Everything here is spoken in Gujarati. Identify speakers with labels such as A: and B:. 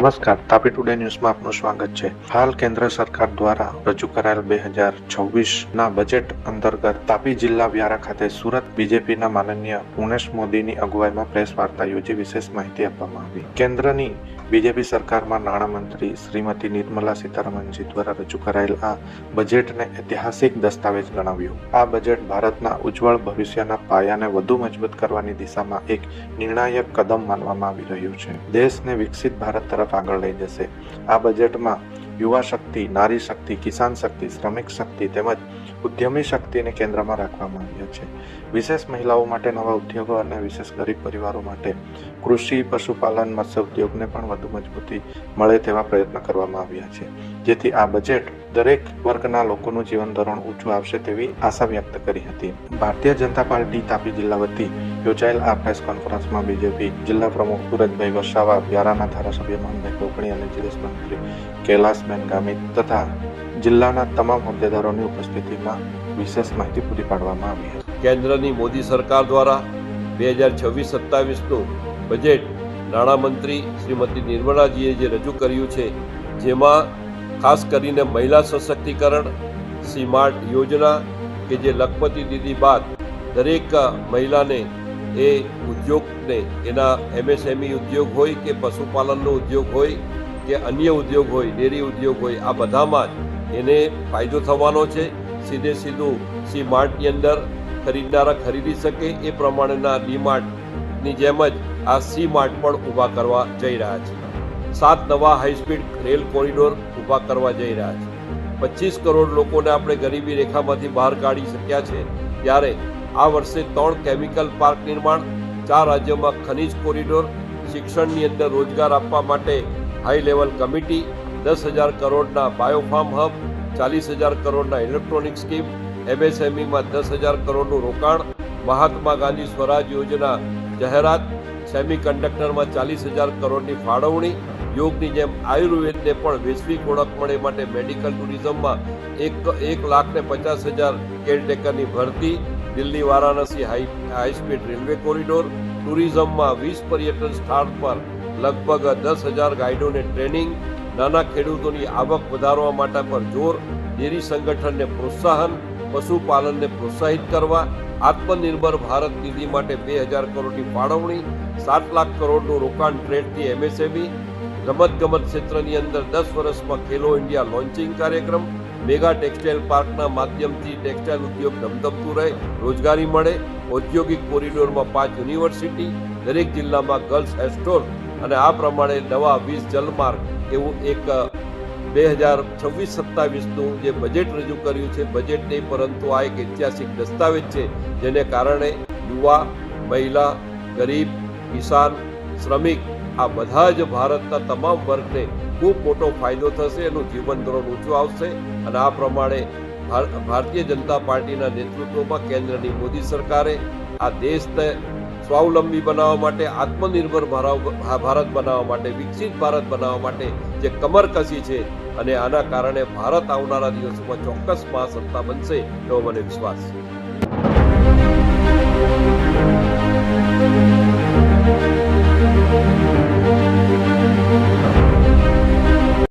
A: નમસ્કાર, તાપી ટુડે ન્યૂઝમાં આપનું સ્વાગત છે. હાલ કેન્દ્ર સરકાર દ્વારા રજૂ કરાયેલ બે હજાર છવ્વીસ ના બજેટ અંતર્ગત તાપી જિલ્લા વ્યારા ખાતે સુરત બીજેપીના માનનીય પુણેશ મોદીની અગુવાઈમાં પ્રેસ વાર્તા યોજી વિશેષ માહિતી આપવામાં આવી. કેન્દ્રની બીજેપી સરકારમાં નાણામંત્રી શ્રીમતી નિર્મલા સીતારમણજી દ્વારા રજૂ કરાયેલ આ બજેટને ઐતિહાસિક દસ્તાવેજ ગણાવ્યું. આ બજેટ ભારતના ઉજ્જવળ ભવિષ્યના પાયાને વધુ મજબૂત કરવાની દિશામાં એક નિર્ણાયક કદમ માનવામાં આવી રહ્યું છે. દેશને વિકસિત ભારત તરફ આગળ લઈ જશે. આ બજેટમાં યુવા શક્તિ, નારી શક્તિ, કિસાન શક્તિ, શ્રમિક શક્તિ તેમજ ઉદ્યમી શક્તિને કેન્દ્રમાં રાખવામાં આવ્યા છે. વિશેષ મહિલાઓ માટે નવા ઉદ્યોગો અને વિશેષ ગરીબ પરિવારો માટે કૃષિ, પશુપાલન, મત્સ્ય ઉદ્યોગને પણ વધુ મજબૂતી મળે તેવા પ્રયત્ન કરવામાં આવ્યા છે. જેથી આ બજેટ દરેક વર્ગના લોકોનું જીવન ધોરણ ઊંચું આવશે તેવી આશા વ્યક્ત કરી હતી. ભારતીય જનતા પાર્ટી તાપી જિલ્લા વતી યોજાયેલ આ પ્રેસ કોન્ફરન્સમાં બીજેપી જિલ્લા પ્રમુખ સુરજભાઈ વસાવા, વ્યારાના ધારાસભ્ય માનભાઈ કોકણી અને જિલ્લા મંત્રી કૈલાસબેન ગામિત તથા જિલ્લાના તમામ હોદ્દેદારોની ઉપસ્થિતિમાં વિશેષ માહિતી પૂરી પાડવામાં આવી હતી.
B: કેન્દ્રની મોદી સરકાર દ્વારા બે હજાર છવ્વીસ સત્તાવીસનું બજેટ નાણામંત્રી શ્રીમતી નિર્મલાજીએ જે રજૂ કર્યું છે, જેમાં ખાસ કરીને મહિલા સશક્તિકરણ, સીમાર્ટ યોજના કે જે લખપતિ દીદી બાદ દરેક મહિલાને એ ઉદ્યોગને, એના એમએસએમઈ ઉદ્યોગ હોય કે પશુપાલનનો ઉદ્યોગ હોય કે અન્ય ઉદ્યોગ હોય, ડેરી ઉદ્યોગ હોય, આ બધામાં જ એને ફાયદો થવાનો છે. સીધે સીધું સી માર્ટની અંદર ખરીદનારા ખરીદી શકે, એ પ્રમાણેના ડીમાર્ટની જેમ જ આ સી માર્ટ પણ ઊભા કરવા જઈ રહ્યા છે. સાત નવા હાઈસ્પીડ રેલ કોરિડોર ઊભા કરવા જઈ રહ્યા છે. પચીસ કરોડ લોકોને આપણે ગરીબી રેખામાંથી બહાર કાઢી શક્યા છે. ત્યારે આ વર્ષે ત્રણ કેમિકલ પાર્ક નિર્માણ, ચાર રાજ્યોમાં ખનિજ કોરિડોર, શિક્ષણની અંદર રોજગાર આપવા માટે હાઈ લેવલ કમિટી, દસ હજાર કરોડના બાયોફાર્મ હબ, ચાલીસ હજાર કરોડના ઇલેક્ટ્રોનિક સ્કીમ, એમએસએમઈમાં દસ હજાર કરોડનું રોકાણ, મહાત્મા ગાંધી સ્વરાજ યોજના જાહેરાત સેમી કન્ડક્ટરમાં ચાલીસ હજાર કરોડની ફાળવણી, યોગની જેમ આયુર્વેદને પણ વૈશ્વિક ઓળખ મળે માટે મેડિકલ ટુરિઝમમાં એક એક લાખ ને પચાસ હજાર કેરટેકરની ભરતી, Delhi Varanasi high high speed railway corridor, ટુરિઝમમાં વીસ પર્યટન સ્થળ પર લગભગ દસ હજાર ગાઈડોને ટ્રેનિંગ, નાના ખેડૂતોની આવક વધારવા માટે પર જોર, ડેરી સંગઠનને પ્રોત્સાહન, પશુપાલનને પ્રોત્સાહિત કરવા, આત્મનિર્ભર ભારત નિધિ માટે બે હજાર કરોડની ફાળવણી, સાત લાખ કરોડનું રોકાણ ટ્રેડથી એમએસએમઈ, રમતગમત ક્ષેત્રની અંદર દસ વર્ષમાં ખેલો ઇન્ડિયા લોન્ચિંગ કાર્યક્રમ, મેગા ટેક્સટાઇલ પાર્કના માધ્યમથી ટેક્સટાઇલ ઉદ્યોગ ધમધમતું રહે, રોજગારી મળે, ઔદ્યોગિક કોરિડોરમાં પાંચ યુનિવર્સિટી, દરેક જિલ્લામાં ગર્લ્સ એસ્ટોર અને આ પ્રમાણે નવા વીસ જલમાર્ગ એવું એક બે હજાર છવ્વીસ સત્તાવીસનું જે બજેટ રજૂ કર્યું છે, બજેટ નહીં પરંતુ આ એક ઐતિહાસિક દસ્તાવેજ છે, જેને કારણે યુવા, મહિલા, ગરીબ, કિસાન, શ્રમિક, આ બધા જ ભારતના તમામ વર્ગને ખૂબ મોટો ફાયદો થશે, એનું જીવન ધોરણ ઊંચું આવશે અને આ પ્રમાણે ભાર- ભારતીય જનતા પાર્ટીના નેતૃત્વમાં કેન્દ્રની મોદી સરકારે આ દેશને સ્વાવલંબી બનાવવા માટે, આત્મનિર્ભર ભારત બનાવવા માટે, વિકસિત ભારત બનાવવા માટે જે કમર કસી છે અને આના કારણે ભારત આવનારા દિવસોમાં ચોક્કસ મહાસત્તા બનશે એવો મને વિશ્વાસ છે.